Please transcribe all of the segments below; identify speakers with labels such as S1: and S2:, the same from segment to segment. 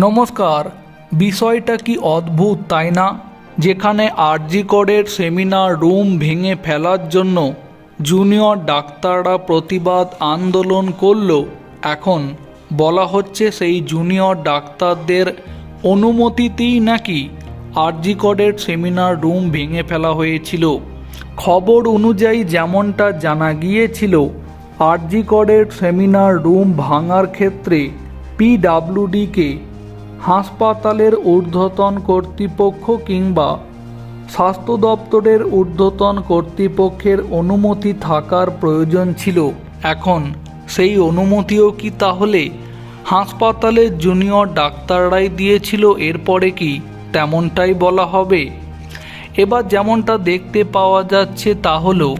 S1: নমস্কার, বিষয়টা কি অদ্ভুত তাই না? যেখানে আরজি কোডের সেমিনার রুম ভেঙে ফেলার জন্য জুনিয়র ডাক্তাররা প্রতিবাদ আন্দোলন করল। এখন বলা হচ্ছে সেই জুনিয়র ডাক্তারদের অনুমতিতেই নাকি আরজি কোডের সেমিনার রুম ভেঙে ফেলা হয়েছিল। খবর অনুযায়ী যেমনটা জানা গিয়েছিল, আরজি কোডের সেমিনার রুম ভাঙার ক্ষেত্রে পিডাব্লিউডিকে হাসপাতালের ঊর্ধ্বতন কর্তৃপক্ষ কিংবা স্বাস্থ্য দপ্তরের ঊর্ধ্বতন কর্তৃপক্ষের অনুমতি থাকার প্রয়োজন ছিল। এখন সেই অনুমতিও কি তাহলে হাসপাতালের জুনিয়র ডাক্তাররাই দিয়েছিল, এরপরে কি তেমনটাই বলা হবে? এবার যেমনটা দেখতে পাওয়া যাচ্ছে তা হলো,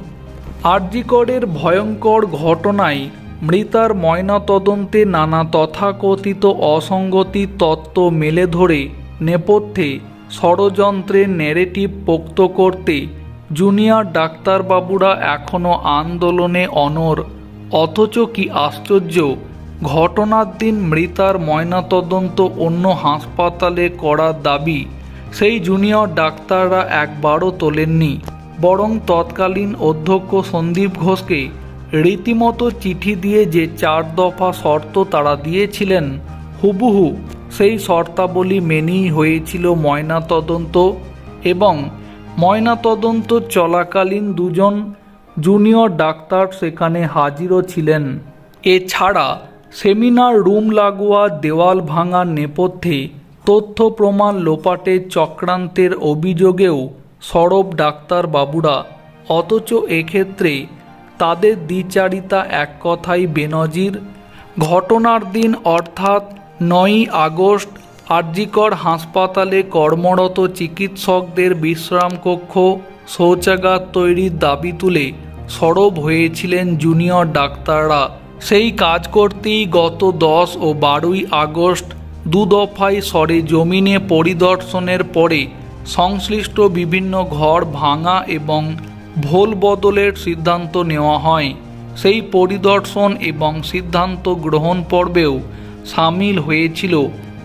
S1: আরজিকরের ভয়ঙ্কর ঘটনায় মৃতার ময়নাতদন্তে নানা তথাকথিত অসঙ্গতি তত্ত্ব মেলে ধরে নেপথ্যে ষড়যন্ত্রের ন্যারেটিভ পোক্ত করতে জুনিয়র ডাক্তারবাবুরা এখনও আন্দোলনে অনর অথচ কি আশ্চর্য, ঘটনার দিন মৃতার ময়নাতদন্ত অন্য হাসপাতালে করার দাবি সেই জুনিয়র ডাক্তাররা একবারও তোলেননি। বরং তৎকালীন অধ্যক্ষ সন্দীপ ঘোষকে রীতিমতো চিঠি দিয়ে যে চার দফা শর্ত তারা দিয়েছিলেন, হুবহু সেই শর্তাবলী মেনেই হয়েছিল ময়নাতদন্ত এবং ময়নাতদন্ত চলাকালীন দুজন জুনিয়র ডাক্তার সেখানে হাজিরও ছিলেন। এছাড়া সেমিনার রুম লাগোয়া দেওয়াল ভাঙার নেপথ্যে তথ্য প্রমাণ লোপাটের চক্রান্তের অভিযোগেও সরব ডাক্তার বাবুরা। অথচ এক্ষেত্রে তাদের দ্বিচারিতা এক কথাই বেনজির। ঘটনার দিন অর্থাৎ নয়ই আগস্ট আরজিকর হাসপাতালে কর্মরত চিকিৎসকদের বিশ্রাম কক্ষ শৌচাগার তৈরির দাবি তুলে সরব হয়েছিলেন জুনিয়র ডাক্তাররা। সেই কাজ করতেই গত দশ ও বারোই আগস্ট দু দফায় সরে জমিনে পরিদর্শনের পরে সংশ্লিষ্ট বিভিন্ন ঘর ভাঙা এবং ভোল বদলের সিদ্ধান্ত নেওয়া হয়। সেই পরিদর্শন এবং সিদ্ধান্ত গ্রহণ পর্বেও সামিল হয়েছিল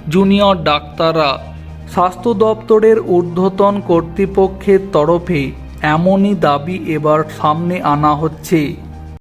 S1: জুনিয়র ডাক্তাররা। স্বাস্থ্য দপ্তরের ঊর্ধ্বতন কর্তৃপক্ষের তরফে এমনই দাবি এবার সামনে আনা হচ্ছে।